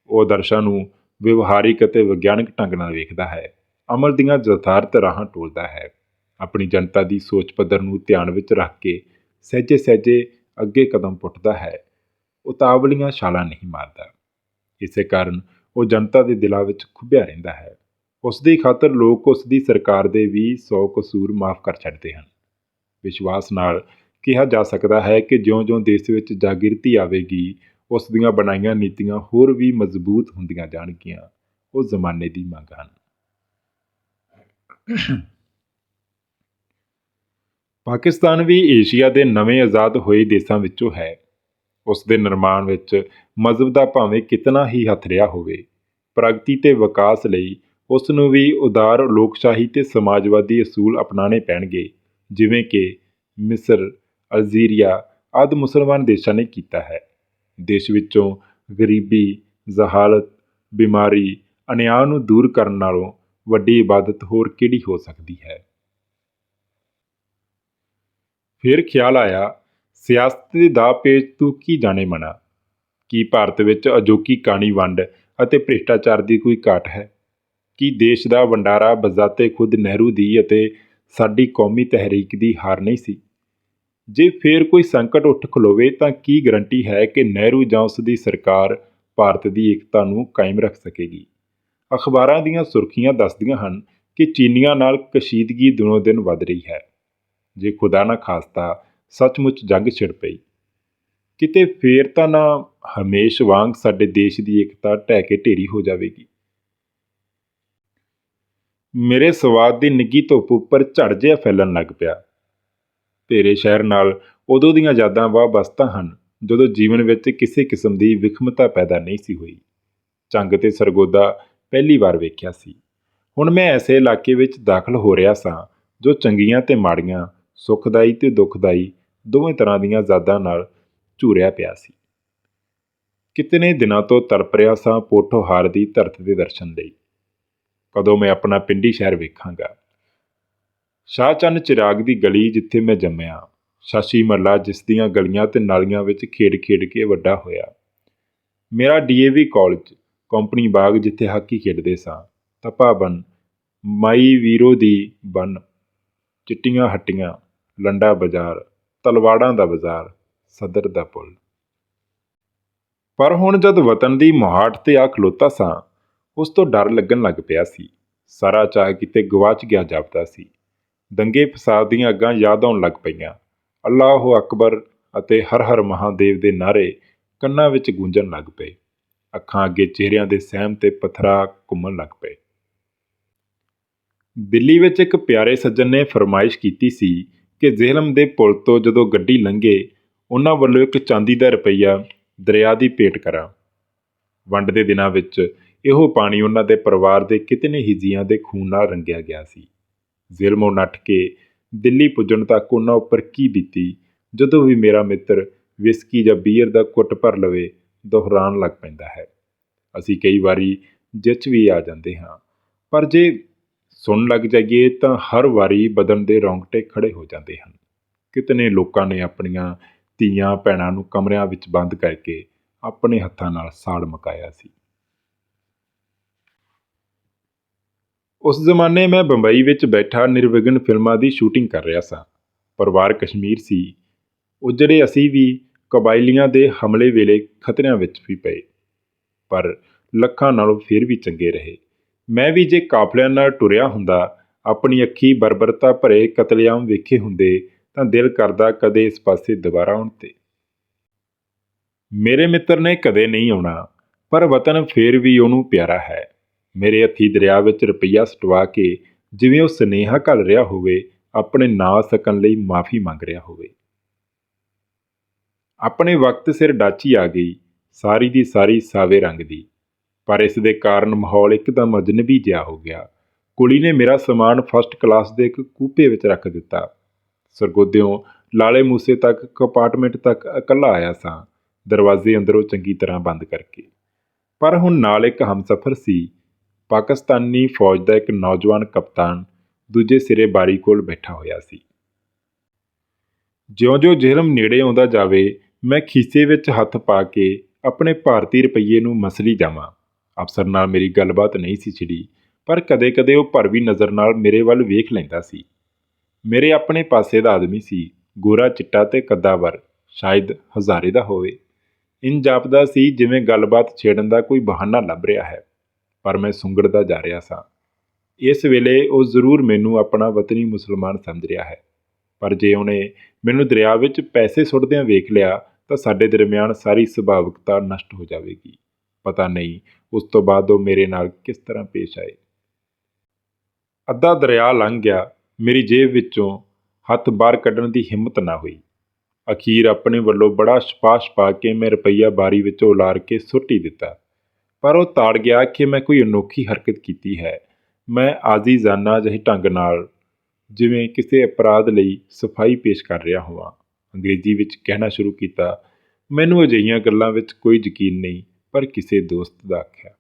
ਉਹ ਦਰਸ਼ਾਂ ਨੂੰ ਵਿਵਹਾਰਿਕ ਅਤੇ ਵਿਗਿਆਨਕ ਢੰਗ ਨਾਲ ਵੇਖਦਾ ਹੈ। ਅਮਲ ਦੀਆਂ ਯਥਾਰਥ ਰਾਹਾਂ ਟੋਲਦਾ ਹੈ। ਆਪਣੀ ਜਨਤਾ ਦੀ ਸੋਚ ਪੱਧਰ ਨੂੰ ਧਿਆਨ ਵਿੱਚ ਰੱਖ ਕੇ ਸਹਿਜੇ ਸਹਿਜੇ ਅੱਗੇ ਕਦਮ ਪੁੱਟਦਾ ਹੈ। ਉਤਾਵਲੀਆਂ ਛਾਲਾਂ ਨਹੀਂ ਮਾਰਦਾ। ਇਸੇ ਕਾਰਨ ਉਹ ਜਨਤਾ ਦੇ ਦਿਲਾਂ ਵਿੱਚ ਖੁੱਭਿਆ ਰਹਿੰਦਾ ਹੈ। ਉਸ ਦੀ ਖਾਤਰ ਲੋਕ ਉਸ ਦੀ ਸਰਕਾਰ ਦੇ ਵੀ 100 ਕਸੂਰ ਮਾਫ ਕਰ ਛੱਡਦੇ ਹਨ। ਵਿਸ਼ਵਾਸ ਨਾਲ ਕਿਹਾ ਜਾ ਸਕਦਾ ਹੈ ਕਿ ਜਿਉਂ-ਜਿਉਂ ਦੇਸ਼ ਵਿੱਚ ਜਾਗਿਰਤੀ ਆਵੇਗੀ ਉਸ ਦੀਆਂ ਬਣਾਈਆਂ ਨੀਤੀਆਂ ਹੋਰ ਵੀ ਮਜ਼ਬੂਤ ਹੁੰਦੀਆਂ ਜਾਣਗੀਆਂ। ਉਹ ਜ਼ਮਾਨੇ ਦੀ ਮੰਗ ਹਨ। ਪਾਕਿਸਤਾਨ ਵੀ ਏਸ਼ੀਆ ਦੇ ਨਵੇਂ ਆਜ਼ਾਦ ਹੋਏ ਦੇਸ਼ਾਂ ਵਿੱਚੋਂ ਹੈ। ਉਸ ਦੇ ਨਿਰਮਾਣ ਵਿੱਚ ਮਜ਼ਹਬ ਦਾ ਭਾਵੇਂ ਕਿਤਨਾ ਹੀ ਹੱਥ ਰਿਹਾ ਹੋਵੇ, ਪ੍ਰਗਤੀ ਤੇ ਵਿਕਾਸ ਲਈ ਉਸ ਨੂੰ ਵੀ ਉਦਾਰ ਲੋਕਸ਼ਾਹੀ ਤੇ ਸਮਾਜਵਾਦੀ ਅਸੂਲ ਅਪਣਾਣੇ ਪੈਣਗੇ, ਜਿਵੇਂ ਕਿ ਮਿਸਰ, ਅਲਜੀਰੀਆ ਆਦਿ ਮੁਸਲਮਾਨ ਦੇਸ਼ਾਂ ਨੇ ਕੀਤਾ ਹੈ। ਦੇਸ਼ ਵਿੱਚੋਂ ਗਰੀਬੀ, ਜ਼ਹਾਲਤ, ਬਿਮਾਰੀ ਅਨਿਆਂ ਨੂੰ ਦੂਰ ਕਰਨ ਨਾਲੋਂ ਵੱਡੀ ਇਬਾਦਤ ਹੋਰ ਕਿਹੜੀ ਹੋ ਸਕਦੀ ਹੈ? ਫਿਰ ਖਿਆਲ ਆਇਆ, ਸਿਆਸਤ ਦੇ ਦਾ ਪੇਚ ਤੂੰ ਕੀ ਜਾਣੇ ਮਨਾ? ਕੀ ਭਾਰਤ ਵਿੱਚ ਅਜੋਕੀ ਕਾਣੀ ਵੰਡ ਅਤੇ ਭ੍ਰਿਸ਼ਟਾਚਾਰ ਦੀ ਕੋਈ ਘਾਟ ਹੈ? ਕੀ ਦੇਸ਼ ਦਾ ਵੰਡਾਰਾ ਬਜ਼ਾਤੇ ਖੁਦ ਨਹਿਰੂ ਦੀ ਅਤੇ ਸਾਡੀ ਕੌਮੀ ਤਹਿਰੀਕ ਦੀ ਹਾਰ ਨਹੀਂ ਸੀ? ਜੇ ਫੇਰ ਕੋਈ ਸੰਕਟ ਉੱਠ ਖਲੋਵੇ ਤਾਂ ਕੀ ਗਰੰਟੀ ਹੈ ਕਿ ਨਹਿਰੂ ਜਾਂ ਉਸ ਦੀ ਸਰਕਾਰ ਭਾਰਤ ਦੀ ਏਕਤਾ ਨੂੰ ਕਾਇਮ ਰੱਖ ਸਕੇਗੀ? ਅਖਬਾਰਾਂ ਦੀਆਂ ਸੁਰਖੀਆਂ ਦੱਸਦੀਆਂ ਹਨ ਕਿ ਚੀਨੀਆਂ ਨਾਲ ਕਸ਼ੀਦਗੀ ਦਿਨੋ ਦਿਨ ਵੱਧ ਰਹੀ ਹੈ। ਜੇ ਖੁਦਾ ਨਾ ਖਾਸਤਾ, ਸੱਚਮੁੱਚ ਜੰਗ ਛਿੜ ਪਈ। ਕਿਤੇ ਫੇਰ ਤਾਂ ਨਾ ਹਮੇਸ਼ ਵਾਂਗ ਸਾਡੇ ਦੇਸ਼ ਦੀ ਏਕਤਾ ਢਹਿ ਕੇ ਢੇਰੀ ਹੋ ਜਾਵੇਗੀ। ਮੇਰੇ ਸਵਾਦ ਦੀ ਨਿੱਗੀ ਧੁੱਪ ਉੱਪਰ ਝੜ ਜਿਹਾ ਫੈਲਣ ਲੱਗ ਪਿਆ। ਤੇਰੇ ਸ਼ਹਿਰ ਨਾਲ ਉਦੋਂ ਦੀਆਂ ਯਾਦਾਂ ਵਾਹ ਬਸਤਾ ਹਨ, ਜਦੋਂ ਜੀਵਨ ਵਿੱਚ ਕਿਸੇ ਕਿਸਮ ਦੀ ਵਿਖਮਤਾ ਪੈਦਾ ਨਹੀਂ ਸੀ ਹੋਈ। ਚੰਗ ਤੇ ਸਰਗੋਦਾ ਪਹਿਲੀ ਵਾਰ ਵੇਖਿਆ ਸੀ। ਹੁਣ ਮੈਂ ਐਸੇ ਇਲਾਕੇ ਵਿੱਚ ਦਾਖਲ ਹੋ ਰਿਹਾ ਸਾਂ, ਜੋ ਚੰਗੀਆਂ ਤੇ ਮਾੜੀਆਂ, ਸੁਖਦਾਈ ਤੇ ਦੁਖਦਾਈ ਦੋਵੇਂ ਤਰ੍ਹਾਂ ਦੀਆਂ ਯਾਦਾਂ ਨਾਲ ਝੂਰਿਆ ਪਿਆ ਸੀ। ਕਿਤਨੇ ਦਿਨਾਂ ਤੋਂ ਤਰਪ ਰਿਹਾ ਸਾਂ ਪੋਠੋਹਾਰ ਦੀ ਧਰਤ ਦੇ ਦਰਸ਼ਨ ਲਈ। ਕਦੋਂ ਮੈਂ ਆਪਣਾ ਪਿੰਡੀ ਸ਼ਹਿਰ ਵੇਖਾਂਗਾ। ਸ਼ਾਹਚੰਨ ਚਿਰਾਗ ਦੀ ਗਲੀ ਜਿੱਥੇ ਮੈਂ ਜੰਮਿਆ, ਸ਼ਾਸ਼ੀ ਮੱਲਾ ਜਿਸ ਦੀਆਂ ਗਲੀਆਂ ਤੇ ਨਾਲੀਆਂ ਵਿੱਚ ਖੇਡ-ਖੇਡ ਕੇ ਵੱਡਾ ਹੋਇਆ। ਮੇਰਾ ਡੀਏਵੀ ਕਾਲਜ, ਕੰਪਨੀ ਬਾਗ ਜਿੱਥੇ ਹਾਕੀ ਖੇਡਦੇ ਸਾਂ ਤਪਾਬਨ ਮਾਈ ਵੀਰੋ ਦੀ ਬਨ, ਚਿੱਟੀਆਂ ਹੱਟੀਆਂ, ਲੰਡਾ ਬਾਜ਼ਾਰ, ਤਲਵਾੜਾਂ ਦਾ ਬਾਜ਼ਾਰ ਸਦਰ ਦਾ ਪੁਲ। ਪਰ ਹੁਣ ਜਦ ਵਤਨ ਦੀ ਮੁਹਾਟ ਤੇ ਆ ਖਲੋਤਾ ਸਾਂ, ਉਸ ਤੋਂ ਡਰ ਲੱਗਣ ਲੱਗ ਪਿਆ ਸੀ। ਸਾਰਾ ਚਾਹ ਕਿਤੇ ਗਵਾਚ ਗਿਆ ਜਾਪਦਾ ਸੀ। ਦੰਗੇ ਫਸਾਦ ਦੀਆਂ ਅੱਗਾਂ ਯਾਦ ਆਉਣ ਲੱਗ ਪਈਆਂ। ਅੱਲਾਹੁ ਅਕਬਰ ਅਤੇ ਹਰ ਹਰ ਮਹਾਦੇਵ ਦੇ ਨਾਰੇ ਕੰਨਾਂ ਵਿੱਚ ਗੂੰਜਣ ਲੱਗ ਪਏ। ਅੱਖਾਂ ਅੱਗੇ ਚਿਹਰਿਆਂ ਦੇ ਸਹਿਮ ਤੇ ਪਥਰਾ ਘੁੰਮਣ ਲੱਗ ਪਏ। ਦਿੱਲੀ ਵਿੱਚ ਇੱਕ ਪਿਆਰੇ ਸੱਜਣ ਨੇ ਫਰਮਾਇਸ਼ ਕੀਤੀ ਸੀ ਕਿ ਜ਼ੇਹਲਮ ਦੇ ਪੁਲ ਤੋਂ ਜਦੋਂ ਗੱਡੀ ਲੰਘੇ ਉਹਨਾਂ ਵੱਲੋਂ ਇੱਕ ਚਾਂਦੀ ਦਾ ਰੁਪਈਆ ਦਰਿਆ ਦੀ ਭੇਟ ਕਰਾਂ। ਵੰਡ ਦੇ ਦਿਨਾਂ ਵਿੱਚ ਇਹੋ ਪਾਣੀ ਉਹਨਾਂ ਦੇ ਪਰਿਵਾਰ ਦੇ ਕਿਤਨੇ ਹੀ ਜੀਆਂ ਦੇ ਖੂਨ ਨਾਲ ਰੰਗਿਆ ਗਿਆ ਸੀ। ਜ਼ਿਲਮੋਂ ਨੱਠ ਕੇ ਦਿੱਲੀ ਪੁੱਜਣ ਤੱਕ ਉਹਨਾਂ ਉੱਪਰ ਕੀ ਬੀਤੀ, ਜਦੋਂ ਵੀ ਮੇਰਾ ਮਿੱਤਰ ਵਿਸਕੀ ਜਾਂ ਬੀਅਰ ਦਾ ਕੁੱਟ ਭਰ ਲਵੇ, ਦੁਹਰਾਉਣ ਲੱਗ ਪੈਂਦਾ ਹੈ। ਅਸੀਂ ਕਈ ਵਾਰੀ ਜਿੱਚ ਵੀ ਆ ਜਾਂਦੇ ਹਾਂ, ਪਰ ਜੇ ਸੁਣ ਲੱਗ ਜਾਈਏ ਤਾਂ ਹਰ ਵਾਰੀ ਬਦਨ ਦੇ ਰੌਂਗਟੇ ਖੜੇ ਹੋ ਜਾਂਦੇ ਹਨ। ਕਿਤਨੇ ਲੋਕਾਂ ਨੇ ਆਪਣੀਆਂ ਧੀਆਂ ਭੈਣਾਂ ਨੂੰ ਕਮਰਿਆਂ ਵਿੱਚ ਬੰਦ ਕਰਕੇ ਆਪਣੇ ਹੱਥਾਂ ਨਾਲ ਸਾੜ ਮਕਾਇਆ ਸੀ। ਉਸ ਜ਼ਮਾਨੇ ਮੈਂ ਬੰਬਈ ਵਿੱਚ ਬੈਠਾ ਨਿਰਵਿਘਨ ਫਿਲਮਾਂ ਦੀ ਸ਼ੂਟਿੰਗ ਕਰ ਰਿਹਾ ਸਾਂ। ਪਰਿਵਾਰ ਕਸ਼ਮੀਰ ਸੀ। ਉਜੜੇ ਅਸੀਂ ਵੀ ਕਬਾਇਲੀਆਂ ਦੇ ਹਮਲੇ ਵੇਲੇ ਖਤਰਿਆਂ ਵਿੱਚ ਵੀ ਪਏ। ਪਰ ਲੱਖਾਂ ਨਾਲੋਂ ਫਿਰ ਵੀ ਚੰਗੇ ਰਹੇ। ਮੈਂ ਵੀ ਜੇ ਕਾਫਲਿਆਂ ਨਾਲ ਟੁਰਿਆ ਹੁੰਦਾ, ਆਪਣੀ ਅੱਖੀ ਬਰਬਰਤਾ ਭਰੇ ਕਤਲੇਆਮ ਵੇਖੇ ਹੁੰਦੇ ਤਾਂ ਦਿਲ ਕਰਦਾ ਕਦੇ ਇਸ ਪਾਸੇ ਦੁਬਾਰਾ ਆਉਣ ਤੇ। ਮੇਰੇ ਮਿੱਤਰ ਨੇ ਕਦੇ ਨਹੀਂ ਆਉਣਾ, ਪਰ ਵਤਨ ਫੇਰ ਵੀ ਉਹਨੂੰ ਪਿਆਰਾ ਹੈ। ਮੇਰੇ ਹੱਥੀ ਦਰਿਆ ਵਿੱਚ ਰੁਪਈਆ ਸਟਵਾ ਕੇ ਜਿਵੇਂ ਉਹ ਸਨੇਹਾ ਘੱਲ ਰਿਹਾ ਹੋਵੇ, ਆਪਣੇ ਨਾ ਸਕਣ ਲਈ ਮਾਫੀ ਮੰਗ ਰਿਹਾ ਹੋਵੇ। ਆਪਣੇ ਵਕਤ ਸਿਰ ਡਾਚੀ ਆ ਗਈ, ਸਾਰੀ ਦੀ ਸਾਰੀ ਸਾਵੇ ਰੰਗ ਦੀ। ਪਰ ਇਸ ਦੇ ਕਾਰਨ ਮਾਹੌਲ ਇੱਕਦਮ ਅਜਨਬੀ ਜਿਹਾ ਹੋ ਗਿਆ। ਕੁੜੀ ਨੇ ਮੇਰਾ ਸਮਾਨ ਫਸਟ ਕਲਾਸ ਦੇ ਇੱਕ ਕੂਪੇ ਵਿੱਚ ਰੱਖ ਦਿੱਤਾ। ਸਰਗੋਦਿਓਂ ਲਾਲੇ ਮੂਸੇ ਤੱਕ ਕੰਪਾਰਟਮੈਂਟ ਤੱਕ ਇਕੱਲਾ ਆਇਆ ਸਾਂ। ਦਰਵਾਜ਼ੇ ਅੰਦਰੋਂ ਚੰਗੀ ਤਰ੍ਹਾਂ ਬੰਦ ਕਰਕੇ। ਪਰ ਹੁਣ ਨਾਲ ਇੱਕ ਹਮਸਫਰ ਸੀ। ਪਾਕਿਸਤਾਨੀ ਫੌਜ ਦਾ ਇੱਕ ਨੌਜਵਾਨ ਕਪਤਾਨ ਦੂਜੇ ਸਿਰੇ ਬਾਰੀ ਕੋਲ ਬੈਠਾ ਹੋਇਆ ਸੀ। ਜਿਉਂ-ਜਿਉਂ ਜਿਹਰਮ ਨੇੜੇ ਆਉਂਦਾ ਜਾਵੇ, ਮੈਂ ਖੀਸੇ ਵਿੱਚ ਹੱਥ ਪਾ ਕੇ ਆਪਣੇ ਭਾਰਤੀ ਰੁਪਈਏ ਨੂੰ ਮਸਲੀ ਜਾਵਾਂ। ਅਫਸਰ ਨਾਲ ਮੇਰੀ ਗੱਲਬਾਤ ਨਹੀਂ ਸੀ ਛਿੜੀ, ਪਰ ਕਦੇ-ਕਦੇ ਉਹ ਭਰਵੀ ਨਜ਼ਰ ਨਾਲ ਮੇਰੇ ਵੱਲ ਵੇਖ ਲੈਂਦਾ ਸੀ। ਮੇਰੇ ਆਪਣੇ ਪਾਸੇ ਦਾ ਆਦਮੀ ਸੀ, ਗੋਰਾ ਚਿੱਟਾ ਤੇ ਕੱਦਾਵਰ ਸ਼ਾਇਦ ਹਜ਼ਾਰੇ ਦਾ ਹੋਵੇ। ਇਨ ਜਾਪਦਾ ਸੀ ਜਿਵੇਂ ਗੱਲਬਾਤ ਛੇੜਨ ਦਾ ਕੋਈ ਬਹਾਨਾ ਲੱਭ ਰਿਹਾ ਹੈ, ਪਰ ਮੈਂ ਸੁੰਗੜਦਾ ਜਾ ਰਿਹਾ ਸਾਂ। ਇਸ ਵੇਲੇ ਉਹ ਜ਼ਰੂਰ ਮੈਨੂੰ ਆਪਣਾ ਵਤਨੀ ਮੁਸਲਮਾਨ ਸਮਝ ਰਿਹਾ ਹੈ, ਪਰ ਜੇ ਉਹਨੇ ਮੈਨੂੰ ਦਰਿਆ ਵਿੱਚ ਪੈਸੇ ਸੁੱਟਦਿਆਂ ਵੇਖ ਲਿਆ, ਤਾਂ ਸਾਡੇ ਦਰਮਿਆਨ ਸਾਰੀ ਸੁਭਾਵਿਕਤਾ ਨਸ਼ਟ ਹੋ ਜਾਵੇਗੀ। ਪਤਾ ਨਹੀਂ ਉਸ ਤੋਂ ਬਾਅਦ ਉਹ ਮੇਰੇ ਨਾਲ ਕਿਸ ਤਰ੍ਹਾਂ ਪੇਸ਼ ਆਏ। ਅੱਧਾ ਦਰਿਆ ਲੰਘ ਗਿਆ ਮੇਰੀ ਜੇਬ ਵਿੱਚੋਂ ਹੱਥ ਬਾਹਰ ਕੱਢਣ ਦੀ ਹਿੰਮਤ ਨਾ ਹੋਈ। ਅਖੀਰ ਆਪਣੇ ਵੱਲੋਂ ਬੜਾ ਸਪਾਸ਼ ਪਾ ਕੇ ਮੈਂ ਰੁਪਈਆ ਬਾਰੀ ਵਿੱਚੋਂ ਉਲਾਰ ਕੇ ਸੁੱਟੀ ਦਿੱਤਾ। ਪਰ ਉਹ ਤਾੜ ਗਿਆ ਕਿ ਮੈਂ ਕੋਈ ਅਨੋਖੀ ਹਰਕਤ ਕੀਤੀ ਹੈ। ਮੈਂ ਆਜ਼ੀਜ਼ਾਨਾ ਜਿਹੇ ਢੰਗ ਨਾਲ, ਜਿਵੇਂ ਕਿਸੇ ਅਪਰਾਧ ਲਈ ਸਫ਼ਾਈ ਪੇਸ਼ ਕਰ ਰਿਹਾ ਹੋਵਾਂ। ਅੰਗਰੇਜ਼ੀ ਵਿੱਚ ਕਹਿਣਾ ਸ਼ੁਰੂ ਕੀਤਾ, ਮੈਨੂੰ ਅਜਿਹੀਆਂ ਗੱਲਾਂ ਵਿੱਚ ਕੋਈ ਯਕੀਨ ਨਹੀਂ, ਪਰ ਕਿਸੇ ਦੋਸਤ ਦਾ, ਆਖਿਆ।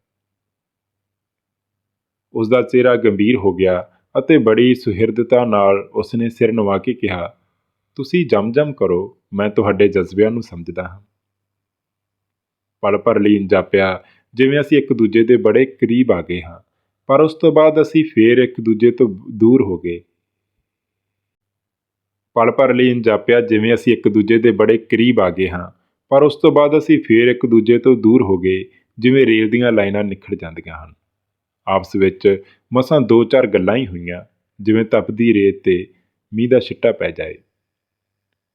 ਉਸ ਦਾ ਚਿਹਰਾ ਗੰਭੀਰ ਹੋ ਗਿਆ ਅਤੇ ਬੜੀ ਸੁਹਿਰਦਤਾ ਨਾਲ ਉਸਨੇ ਸਿਰ ਨਵਾ ਕੇ ਕਿਹਾ, ਤੁਸੀਂ ਜਮ-ਜਮ ਕਰੋ, ਮੈਂ ਤੁਹਾਡੇ ਜਜ਼ਬਿਆਂ ਨੂੰ ਸਮਝਦਾ ਹਾਂ। ਪਲ ਭਰ ਲਈ ਜਾਪਿਆ ਜਿਵੇਂ ਅਸੀਂ ਇੱਕ ਦੂਜੇ ਦੇ ਬੜੇ ਕਰੀਬ ਆ ਗਏ ਹਾਂ, ਪਰ ਉਸ ਤੋਂ ਬਾਅਦ ਅਸੀਂ ਫੇਰ ਇੱਕ ਦੂਜੇ ਤੋਂ ਦੂਰ ਹੋ ਗਏ। ਪਲ ਭਰ ਲਈ ਜਾਪਿਆ ਜਿਵੇਂ ਅਸੀਂ ਇੱਕ ਦੂਜੇ ਦੇ ਬੜੇ ਕਰੀਬ ਆ ਗਏ ਹਾਂ, ਪਰ ਉਸ ਤੋਂ ਬਾਅਦ ਅਸੀਂ ਫੇਰ ਇੱਕ ਦੂਜੇ ਤੋਂ ਦੂਰ ਹੋ ਗਏ, ਜਿਵੇਂ ਰੇਲ ਦੀਆਂ ਲਾਈਨਾਂ ਨਿਖੜ ਜਾਂਦੀਆਂ ਹਨ। ਆਪਸ ਵਿੱਚ ਮਸਾਂ ਦੋ ਚਾਰ ਗੱਲਾਂ ਹੀ ਹੋਈਆਂ, ਜਿਵੇਂ ਤਪਦੀ ਰੇਤ ਤੇ ਮੀਂਹ ਦਾ ਛਿੱਟਾ ਪੈ ਜਾਏ।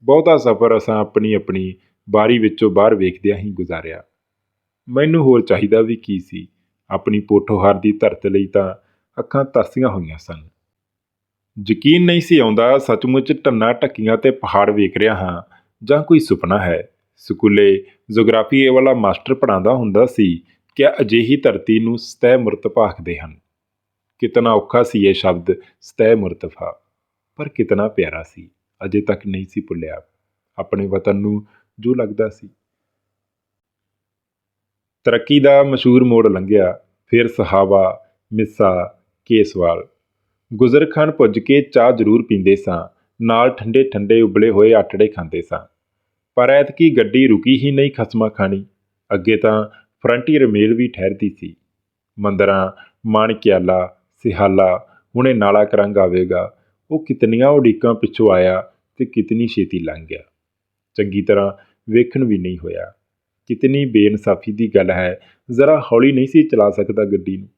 ਬਹੁਤਾ ਸਫ਼ਰ ਅਸਾਂ ਆਪਣੀ ਆਪਣੀ ਬਾਰੀ ਵਿੱਚੋਂ ਬਾਹਰ ਵੇਖਦਿਆਂ ਹੀ ਗੁਜ਼ਾਰਿਆ। ਮੈਨੂੰ ਹੋਰ ਚਾਹੀਦਾ ਵੀ ਕੀ ਸੀ? ਆਪਣੀ ਪੋਠੋਹਾਰ ਦੀ ਧਰਤ ਲਈ ਤਾਂ ਅੱਖਾਂ ਤਰਸੀਆਂ ਹੋਈਆਂ ਸਨ। ਯਕੀਨ ਨਹੀਂ ਸੀ ਆਉਂਦਾ ਸੱਚਮੁੱਚ ਟੰਨਾ ਟੱਕੀਆਂ ਤੇ ਪਹਾੜ ਵੇਖ ਰਿਹਾ ਹਾਂ, ਜਾਂ ਕੋਈ ਸੁਪਨਾ ਹੈ। ਸਕੂਲੇ ਜੀਓਗ੍ਰਾਫੀ ਵਾਲਾ ਮਾਸਟਰ ਪੜਾਉਂਦਾ ਹੁੰਦਾ ਸੀ ਕਿ ਅਜਿਹੀ ਧਰਤੀ ਨੂੰ ਸਤਹਿ ਮੁਰਤਫਾ ਆਖਦੇ ਹਨ। ਕਿਤਨਾ ਔਖਾ ਸੀ ਇਹ ਸ਼ਬਦ, ਸਤਹਿ ਮੁਰਤਫਾ ਪਰ ਕਿਤਨਾ ਪਿਆਰਾ ਸੀ। ਅਜੇ ਤੱਕ ਨਹੀਂ ਸੀ ਭੁੱਲਿਆ। ਆਪਣੇ ਵਤਨ ਨੂੰ ਜੋ ਲੱਗਦਾ ਸੀ। ਤਰੱਕੀ ਦਾ ਮਸ਼ਹੂਰ ਮੋੜ ਲੰਘਿਆ। ਫਿਰ ਸਹਾਵਾ, ਮਿੱਸਾ, ਕੇਸਵਾਲ। ਗੁਜ਼ਰ ਪੁੱਜ ਕੇ ਚਾਹ ਜ਼ਰੂਰ ਪੀਂਦੇ ਸਾਂ। ਨਾਲ ਠੰਡੇ ਠੰਡੇ ਉਬਲੇ ਹੋਏ ਆਟੜੇ ਖਾਂਦੇ ਸਾਂ। ਪਰ ਐਤਕੀ ਗੱਡੀ ਰੁਕੀ ਹੀ ਨਹੀਂ ਖਸਮਾ ਖਾਣੀ। ਅੱਗੇ ਤਾਂ ਫਰੰਟੀਅਰ ਮੇਲ ਵੀ ਠਹਿਰਦੀ ਸੀ। ਮੰਦਰਾਂ, ਮਾਣਕਿਆਲਾ, ਸਿਹਾਲਾ, ਹੁਣੇ ਨਾਲਾ ਕਰੰਗ ਆਵੇਗਾ। ਉਹ ਕਿਤਨੀਆਂ ਉਡੀਕਾਂ ਪਿੱਛੋਂ ਆਇਆ ਤੇ ਕਿਤਨੀ ਛੇਤੀ ਲੰਘ ਗਿਆ। ਚੰਗੀ ਤਰ੍ਹਾਂ ਵੇਖਣ ਵੀ ਨਹੀਂ ਹੋਇਆ। ਕਿਤਨੀ ਬੇਇਨਸਾਫੀ ਦੀ ਗੱਲ ਹੈ, ਜ਼ਰਾ ਹੌਲੀ ਨਹੀਂ ਸੀ ਚਲਾ ਸਕਦਾ ਗੱਡੀ ਨੂੰ।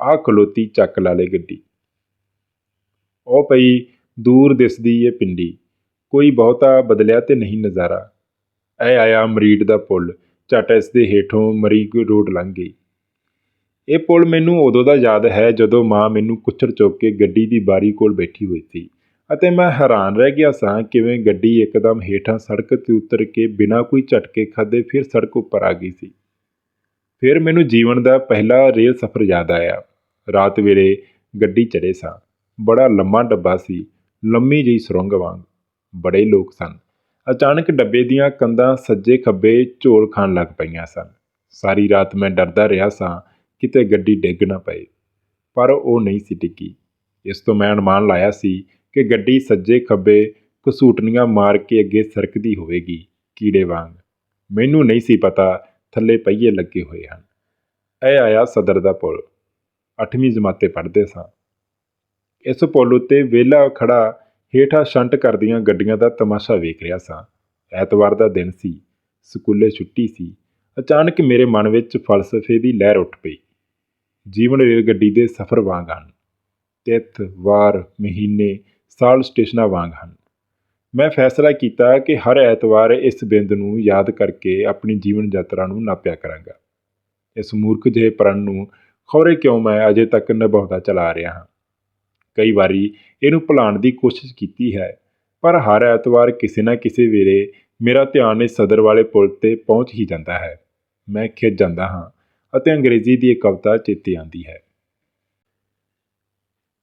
ਆਹ ਖਲੋਤੀ ਚੱਕ ਲਾ ਲੇ ਗੱਡੀ। ਉਹ ਪਈ ਦੂਰ ਦਿਸਦੀ ਏ ਪਿੰਡੀ। ਕੋਈ ਬਹੁਤਾ ਬਦਲਿਆ ਤੇ ਨਹੀਂ ਨਜ਼ਾਰਾ। ਐ ਆਇਆ ਮਰੀਡ ਦਾ ਪੁੱਲ। ਝਟ ਇਸ ਦੇ ਹੇਠੋਂ ਮਰੀ ਰੋਡ ਲੰਘ ਗਈ। ਇਹ ਪੁਲ ਮੈਨੂੰ ਉਦੋਂ ਦਾ ਯਾਦ ਹੈ ਜਦੋਂ ਮਾਂ ਮੈਨੂੰ ਕੁੱਛੜ ਚੁੱਕ ਕੇ ਗੱਡੀ ਦੀ ਬਾਰੀ ਕੋਲ ਬੈਠੀ ਹੋਈ ਸੀ ਅਤੇ ਮੈਂ ਹੈਰਾਨ ਰਹਿ ਗਿਆ ਸਾਂ ਕਿਵੇਂ ਗੱਡੀ ਇੱਕਦਮ ਹੇਠਾਂ ਸੜਕ ਤੇ ਉਤਰ ਕੇ ਬਿਨਾਂ ਕੋਈ ਝਟਕੇ ਖਾਦੇ ਫਿਰ ਸੜਕ ਉੱਪਰ ਆ ਗਈ ਸੀ। ਫਿਰ ਮੈਨੂੰ ਜੀਵਨ ਦਾ ਪਹਿਲਾ ਰੇਲ ਸਫ਼ਰ ਯਾਦ ਆਇਆ। ਰਾਤ ਵੇਲੇ ਗੱਡੀ ਚੜੇ ਸਾਂ। ਬੜਾ ਲੰਮਾ ਡੱਬਾ ਸੀ, ਲੰਮੀ ਜਿਹੀ ਸੁਰੰਗ ਵਾਂਗ। ਬੜੇ ਲੋਕ ਸਨ। ਅਚਾਨਕ ਡੱਬੇ ਦੀਆਂ ਕੰਧਾਂ ਸੱਜੇ ਖੱਬੇ ਝੋਲ ਖਾਣ ਲੱਗ ਪਈਆਂ ਸਨ। ਸਾਰੀ ਰਾਤ ਮੈਂ ਡਰਦਾ ਰਿਹਾ ਸਾਂ, ਕਿਤੇ ਗੱਡੀ ਡਿੱਗ ਨਾ ਪਏ। ਪਰ ਉਹ ਨਹੀਂ ਸੀ ਡਿੱਗੀ। ਇਸ ਤੋਂ ਮੈਂ ਅਨੁਮਾਨ ਲਾਇਆ ਸੀ ਕਿ ਗੱਡੀ ਸੱਜੇ ਖੱਬੇ ਘਸੂਟਨੀਆਂ ਮਾਰ ਕੇ ਅੱਗੇ ਸਰਕਦੀ ਹੋਵੇਗੀ, ਕੀੜੇ ਵਾਂਗ। ਮੈਨੂੰ ਨਹੀਂ ਸੀ ਪਤਾ ਥੱਲੇ ਪਹੀਏ ਲੱਗੇ ਹੋਏ ਹਨ। ਇਹ ਆਇਆ ਸਦਰ ਦਾ ਪੁਲ। 8ਵੀਂ ਜਮਾਤੇ ਪੜ੍ਹਦੇ ਸਾਂ। ਇਸ ਪੁਲ ਉੱਤੇ ਵਿਹਲਾ ਖੜਾ ਹੇਠਾਂ ਸ਼ੰਟ ਕਰਦੀਆਂ ਗੱਡੀਆਂ ਦਾ ਤਮਾਸ਼ਾ ਵੇਖ ਰਿਹਾ ਸਾਂ। ਐਤਵਾਰ ਦਾ ਦਿਨ ਸੀ, ਸਕੂਲੇ ਛੁੱਟੀ ਸੀ। ਅਚਾਨਕ ਮੇਰੇ ਮਨ ਵਿੱਚ ਫਲਸਫੇ ਦੀ ਲਹਿਰ ਉੱਠ ਪਈ। ਜੀਵਨ ਰੇਲ ਗੱਡੀ ਦੇ ਸਫ਼ਰ ਵਾਂਗ ਹਨ। ਤਿੱਥ, ਵਾਰ, ਮਹੀਨੇ, ਸਾਲ ਸਟੇਸ਼ਨਾਂ ਵਾਂਗ ਹਨ। ਮੈਂ ਫੈਸਲਾ ਕੀਤਾ ਕਿ ਹਰ ਐਤਵਾਰ ਇਸ ਬਿੰਦ ਨੂੰ ਯਾਦ ਕਰਕੇ ਆਪਣੀ ਜੀਵਨ ਯਾਤਰਾ ਨੂੰ ਨਾਪਿਆ ਕਰਾਂਗਾ। ਇਸ ਮੂਰਖ ਜਿਹੇ ਪ੍ਰਣ ਨੂੰ ਖੌਰੇ ਕਿਉਂ ਮੈਂ ਅਜੇ ਤੱਕ ਨਿਭਾਉਂਦਾ ਚਲਾ ਰਿਹਾ ਹਾਂ? ਕਈ ਵਾਰੀ ਇਹਨੂੰ ਭੁਲਾਉਣ ਦੀ ਕੋਸ਼ਿਸ਼ ਕੀਤੀ ਹੈ ਪਰ ਹਰ ਐਤਵਾਰ ਕਿਸੇ ਨਾ ਕਿਸੇ ਵੇਲੇ ਮੇਰਾ ਧਿਆਨ ਇਸ ਸਦਰ ਵਾਲੇ ਪੁਲ ਤੇ ਪਹੁੰਚ ਹੀ ਜਾਂਦਾ ਹੈ ਮੈਂ ਖਿੱਚ ਜਾਂਦਾ ਹਾਂ ਅਤੇ ਅੰਗਰੇਜ਼ੀ ਦੀ ਇੱਕ ਕਵਿਤਾ ਚੇਤੇ ਆਉਂਦੀ ਹੈ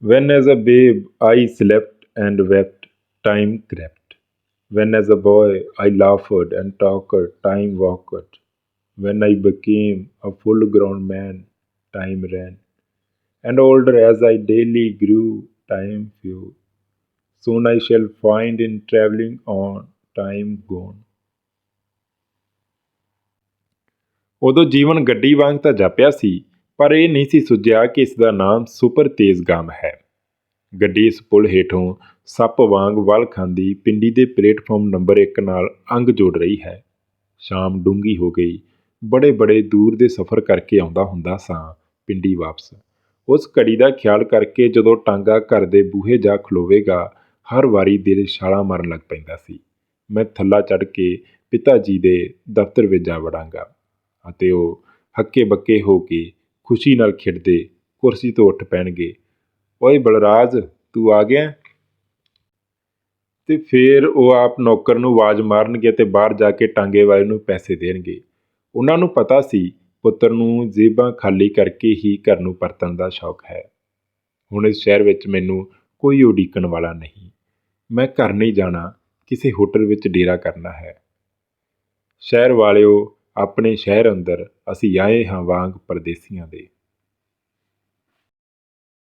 When as a babe I slept and wept, time crept. When as a boy I laughed and talked, time walked. When I became a full grown man, time ran. And older as I daily grew, time flew. Soon I shall find in travelling on, time gone. ਉਦੋਂ ਜੀਵਨ ਗੱਡੀ ਵਾਂਗ ਤਾਂ ਜਾਪਿਆ ਸੀ ਪਰ ਇਹ ਨਹੀਂ ਸੀ ਸੁਝਿਆ ਕਿ ਇਸ ਦਾ ਨਾਮ ਸੁਪਰ ਤੇਜ਼ ਗਾਮ ਹੈ ਗੱਡੀ ਇਸ ਪੁਲ ਹੇਠੋਂ ਸੱਪ ਵਾਂਗ ਵਲ ਖਾਂਦੀ ਪਿੰਡੀ ਦੇ ਪਲੇਟਫਾਰਮ ਨੰਬਰ 1 ਨਾਲ ਅੰਗ ਜੋੜ ਰਹੀ ਹੈ ਸ਼ਾਮ ਡੂੰਗੀ ਹੋ ਗਈ ਬੜੇ ਬੜੇ ਦੂਰ ਦੇ ਸਫ਼ਰ ਕਰਕੇ ਆਉਂਦਾ ਹੁੰਦਾ ਸਾਂ ਪਿੰਡੀ ਵਾਪਸ ਉਸ ਘੜੀ ਦਾ ਖਿਆਲ ਕਰਕੇ ਜਦੋਂ ਟਾਂਗਾ ਘਰ ਦੇ ਬੂਹੇ ਜਾ ਖਲੋਵੇਗਾ, ਹਰ ਵਾਰੀ ਦਿਲ ਛਾਲਾਂ ਮਾਰਨ ਲੱਗ ਪੈਂਦਾ ਸੀ। ਮੈਂ ਥੱਲਾ ਚੜ ਕੇ ਪਿਤਾ ਜੀ ਦੇ ਦਫ਼ਤਰ ਵਿੱਚ ਜਾ ਵੜਾਂਗਾ ਅਤੇ ਉਹ ਹੱਕੇ ਬੱਕੇ ਹੋ ਕੇ ਖੁਸ਼ੀ ਨਾਲ ਖਿੜਦੇ ਕੁਰਸੀ ਤੋਂ ਉੱਠ ਪੈਣਗੇ। ਓਏ ਬਲਰਾਜ, ਤੂੰ ਆ ਗਿਆ? ਤੇ ਫਿਰ ਉਹ ਆਪ ਨੌਕਰ ਨੂੰ ਆਵਾਜ਼ ਮਾਰਨਗੇ ਤੇ ਬਾਹਰ ਜਾ ਕੇ ਟਾਂਗੇ ਵਾਲੇ ਨੂੰ ਪੈਸੇ ਦੇਣਗੇ। ਉਹਨਾਂ ਨੂੰ ਪਤਾ ਸੀ ਪੁੱਤਰ ਨੂੰ ਜੇਬਾਂ ਖਾਲੀ ਕਰਕੇ ਹੀ ਘਰ ਨੂੰ ਪਰਤਣ ਦਾ ਸ਼ੌਕ ਹੈ। ਹੁਣ ਇਸ ਸ਼ਹਿਰ ਵਿੱਚ ਮੈਨੂੰ ਕੋਈ ਉਡੀਕਣ ਵਾਲਾ ਨਹੀਂ। ਮੈਂ ਘਰ ਨਹੀਂ ਜਾਣਾ, ਕਿਸੇ ਹੋਟਲ ਵਿੱਚ ਡੇਰਾ ਕਰਨਾ ਹੈ। ਸ਼ਹਿਰ ਵਾਲਿਓ, ਆਪਣੇ ਸ਼ਹਿਰ ਅੰਦਰ ਅਸੀਂ ਆਏ ਹਾਂ ਵਾਂਗ ਪਰਦੇਸੀਆਂ ਦੇ।